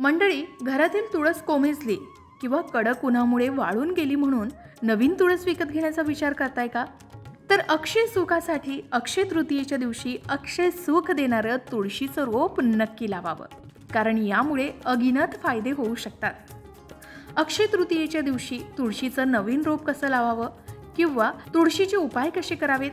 मंडळी घरातील तुळस कोमेजली किंवा कडक उन्हामुळे वाळून गेली म्हणून नवीन तुळस विकत घेण्याचा विचार करताय का? तर अक्षय सुखासाठी अक्षय तृतीयेच्या दिवशी अक्षय सुख देणारं तुळशीचं रोप नक्की लावावं कारण यामुळे अगिनत फायदे होऊ शकतात. अक्षय तृतीयेच्या दिवशी तुळशीचं नवीन रोप कसं लावावं किंवा तुळशीचे उपाय कसे करावेत?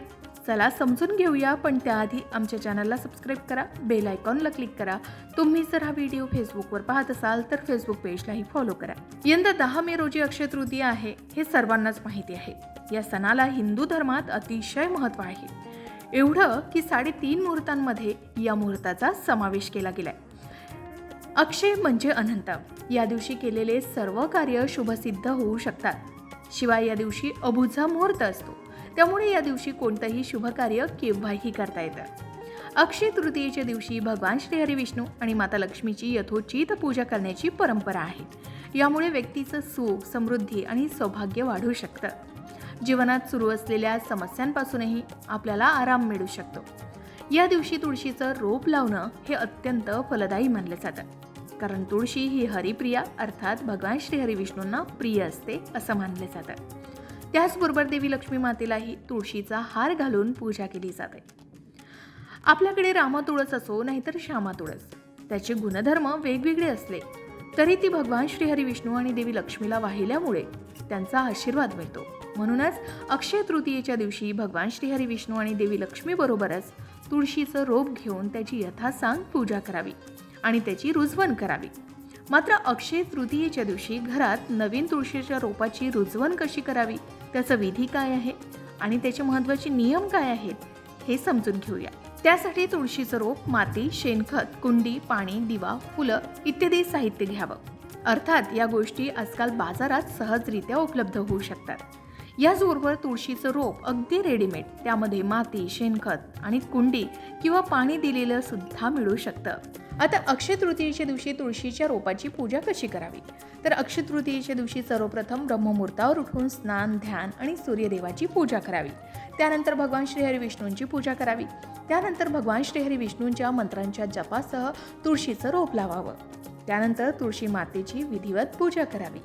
चला समजून घेऊया पण त्याआधी आमच्या चॅनलला सबस्क्राईब करा बेल आयकॉनला क्लिक करा. तुम्ही जर हा व्हिडिओ फेसबुकवर पाहत असाल तर फेसबुक पेजलाही फॉलो करा. यंदा दहा मे रोजी अक्षय तृतीया आहे हे सर्वांनाच माहिती आहे. या सणाला हिंदू धर्मात अतिशय महत्त्व आहे. एवढं की साडेतीन मुहूर्तांमध्ये या मुहूर्ताचा समावेश केला गेलाय. अक्षय म्हणजे अनंत. या दिवशी केलेले सर्व कार्य शुभसिद्ध होऊ शकतात. शिवाय या दिवशी अबुझा मुहूर्त असतो. त्यामुळे या दिवशी कोणतंही शुभकार्य केव्हाही करता येतं. अक्षय तृतीयेच्या दिवशी भगवान श्रीहरी विष्णू आणि माता लक्ष्मीची यथोचित पूजा करण्याची परंपरा आहे. यामुळे व्यक्तीचं सुख समृद्धी आणि सौभाग्य वाढू शकतं. जीवनात सुरू असलेल्या समस्यांपासूनही आपल्याला आराम मिळू शकतो. या दिवशी तुळशीचं रोप लावणं हे अत्यंत फलदायी मानलं जातं. कारण तुळशी ही हरिप्रिया अर्थात भगवान श्री विष्णूंना प्रिय असते असं मानलं जातं. त्याचबरोबर देवी लक्ष्मी मातेलाही तुळशीचा हार घालून पूजा केली जाते. आपल्याकडे रामा तुळस असो नाहीतर श्यामा तुळस. त्याचे गुणधर्म वेगवेगळे असले तरी ती भगवान श्रीहरी विष्णू आणि देवी लक्ष्मीला वाहिल्यामुळे त्यांचा आशीर्वाद मिळतो. म्हणूनच अक्षय तृतीयेच्या दिवशी भगवान श्रीहरी विष्णू आणि देवी लक्ष्मीबरोबरच तुळशीचं रोप घेऊन त्याची यथासांग पूजा करावी आणि त्याची रुजवण करावी. मात्र अक्षय तृतीयेच्या दिवशी घरात नवीन तुळशीच्या रोपाची रुजवण कशी करावी? त्याचा विधी काय आहे आणि त्याचे महत्त्वाचे नियम काय आहेत हे समजून घेऊया. त्यासाठी तुळशीचं रोप माती शेणखत कुंडी पाणी दिवा फुलं इत्यादी साहित्य घ्यावं. अर्थात या गोष्टी आजकाल बाजारात सहजरित्या उपलब्ध होऊ शकतात. याचबरोबर तुळशीचं रोप अगदी रेडीमेड त्यामध्ये माती शेणखत आणि कुंडी किंवा पाणी दिलेलं सुद्धा मिळू शकतं. आता अक्षय तृतीयेच्या दिवशी तुळशीच्या रोपाची पूजा कशी करावी? तर अक्षय तृतीयेच्या दिवशी सर्वप्रथम ब्रह्ममुहूर्तावर उठून स्नान ध्यान आणि सूर्यदेवाची पूजा करावी. त्यानंतर भगवान श्रीहरी विष्णूंची पूजा करावी. त्यानंतर भगवान श्रीहरी विष्णूंच्या मंत्रांच्या जपासह तुळशीचं रोप लावावं. त्यानंतर तुळशी मातेची विधिवत पूजा करावी.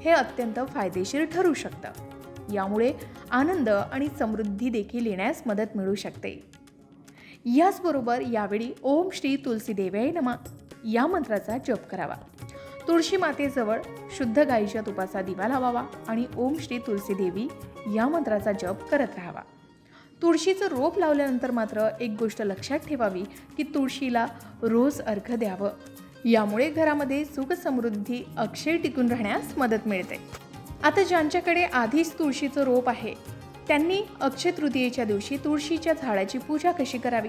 हे अत्यंत फायदेशीर ठरू शकतं. यामुळे आनंद आणि समृद्धी देखील येण्यास मदत मिळू शकते. याचबरोबर यावेळी ओम श्री तुलसी देवाय नमा या मंत्राचा जप करावा. तुळशी मातेजवळ शुद्ध गाईच्या तुपाचा दिवा लावावा आणि ओम श्री तुलसी देवी या मंत्राचा जप करत राहावा. तुळशीचं रोप लावल्यानंतर मात्र एक गोष्ट लक्षात ठेवावी की तुळशीला रोज अर्घ द्यावं. यामुळे घरामध्ये सुख समृद्धी अक्षय टिकून राहण्यास मदत मिळते. आता ज्यांच्याकडे आधीच तुळशीचं रोप आहे त्यांनी अक्षय तृतीयेच्या दिवशी तुळशीच्या झाडाची पूजा कशी करावी?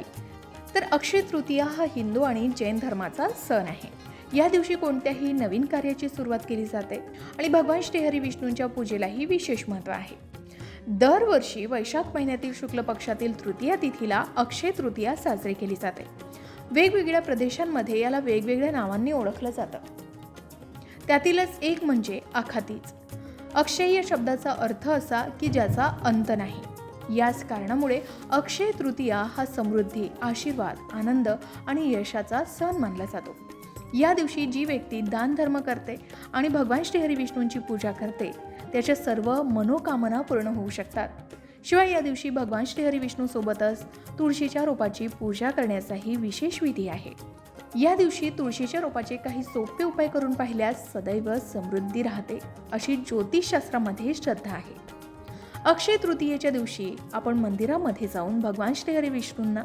तर अक्षय तृतीया हा हिंदू आणि जैन धर्माचा सण आहे. या दिवशी कोणत्याही नवीन कार्याची सुरुवात केली जाते आणि भगवान श्रीहरी विष्णूंच्या पूजेलाही विशेष महत्त्व आहे. दरवर्षी वैशाख महिन्यातील शुक्ल पक्षातील तृतीया तिथीला अक्षय तृतीया साजरी केली जाते. वेगवेगळ्या प्रदेशांमध्ये याला वेगवेगळ्या नावांनी ओळखलं जातं. त्यातीलच एक म्हणजे आखातीच. अक्षय या शब्दाचा अर्थ असा की ज्याचा अंत नाही. याच कारणामुळे अक्षय तृतीया हा समृद्धी आशीर्वाद आनंद आणि यशाचा सण मानला जातो. या दिवशी जी व्यक्ती दान धर्म करते आणि भगवान श्रीहरी विष्णूंची पूजा करते त्याच्या सर्व मनोकामना पूर्ण होऊ शकतात. शिवाय या दिवशी भगवान श्रीहरी विष्णूसोबतच तुळशीच्या रोपाची पूजा करण्याचाही विशेष विधी आहे. या दिवशी तुळशीच्या रोपाचे काही सोपे उपाय करून पाहिल्यास सदैव समृद्धी राहते अशी ज्योतिषशास्त्रामध्ये श्रद्धा आहे. अक्षय तृतीयेच्या दिवशी आपण मंदिरामध्ये जाऊन भगवान श्रीहरी विष्णूंना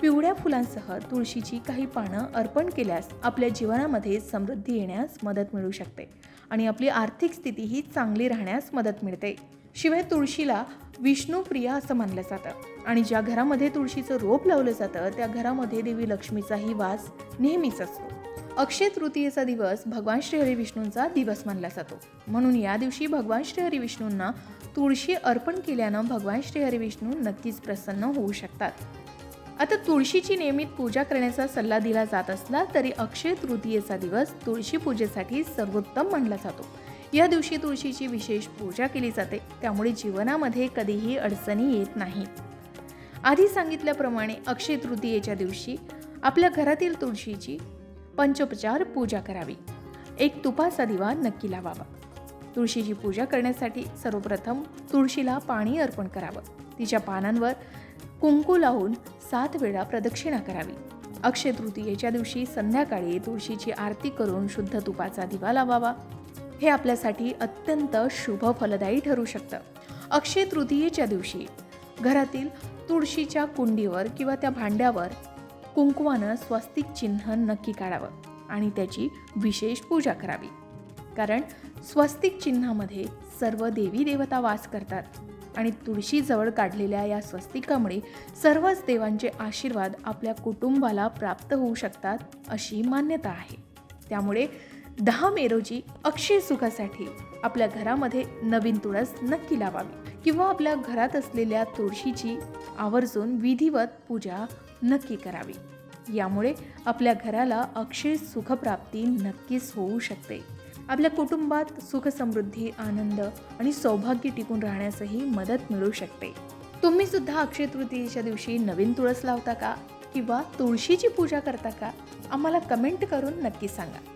पिवळ्या फुलांसह तुळशीची काही पानं अर्पण केल्यास आपल्या जीवनामध्ये समृद्धी येण्यास मदत मिळू शकते आणि आपली आर्थिक स्थितीही चांगली राहण्यास मदत मिळते. शिवाय तुळशीला विष्णुप्रिया असं मानलं जातं. आणि ज्या घरामध्ये तुळशीचं रोप लावलं जातं त्या घरामध्ये देवी लक्ष्मीचाही वास नेहमीच असतो. अक्षय तृतीयेचा दिवस भगवान श्रीहरी विष्णूंचा दिवस मानला जातो. म्हणून या दिवशी भगवान श्रीहरी विष्णूंना तुळशी अर्पण केल्यानं भगवान श्रीहरी विष्णू नक्कीच प्रसन्न होऊ शकतात. आता तुळशीची नियमित पूजा करण्याचा सल्ला दिला जात असला तरी अक्षय तृतीयेचा दिवस तुळशी पूजेसाठी सर्वोत्तम मानला जातो. या दिवशी तुळशीची विशेष पूजा केली जाते. त्यामुळे जीवनामध्ये कधीही अडचणी येत नाहीत आधी सांगितल्याप्रमाणे अक्षय तृतीयेच्या दिवशी आपल्या घरातील तुळशीची पंचोपचार पूजा करावी. एक तुपाचा दिवा नक्की लावावा. तुळशीची पूजा करण्यासाठी सर्वप्रथम तुळशीला पाणी अर्पण करावं. तिच्या पानांवर कुंकू लावून सात वेळा प्रदक्षिणा करावी. अक्षय तृतीयेच्या दिवशी संध्याकाळी तुळशीची आरती करून शुद्ध तुपाचा दिवा लावावा. हे आपल्यासाठी अत्यंत शुभ फलदायी ठरू शकतं. अक्षय तृतीयेच्या दिवशी घरातील तुळशीच्या कुंडीवर किंवा त्या भांड्यावर कुंकवानं स्वस्तिक चिन्ह नक्की काढावं आणि त्याची विशेष पूजा करावी. कारण स्वस्तिक चिन्हामध्ये सर्व देवी देवता वास करतात आणि तुळशीजवळ काढलेल्या या स्वस्तिकामुळे सर्वच देवांचे आशीर्वाद आपल्या कुटुंबाला प्राप्त होऊ शकतात अशी मान्यता आहे. त्यामुळे दहा मे रोजी अक्षय सुखासाठी आपल्या घरामध्ये नवीन तुळस नक्की लावावी किंवा आपल्या घरात असलेल्या तुळशीची आवर्जून विधिवत पूजा नक्की करावी. यामुळे आपल्या घराला अक्षय सुखप्राप्ती नक्कीच होऊ शकते. आपल्या कुटुंबात सुख समृद्धी आनंद आणि सौभाग्य टिकून राहण्यासही मदत मिळू शकते. तुम्ही सुद्धा अक्षय तृतीयेच्या दिवशी नवीन तुळस लावता का? किंवा तुळशीची पूजा करता का? आम्हाला कमेंट करून नक्की सांगा.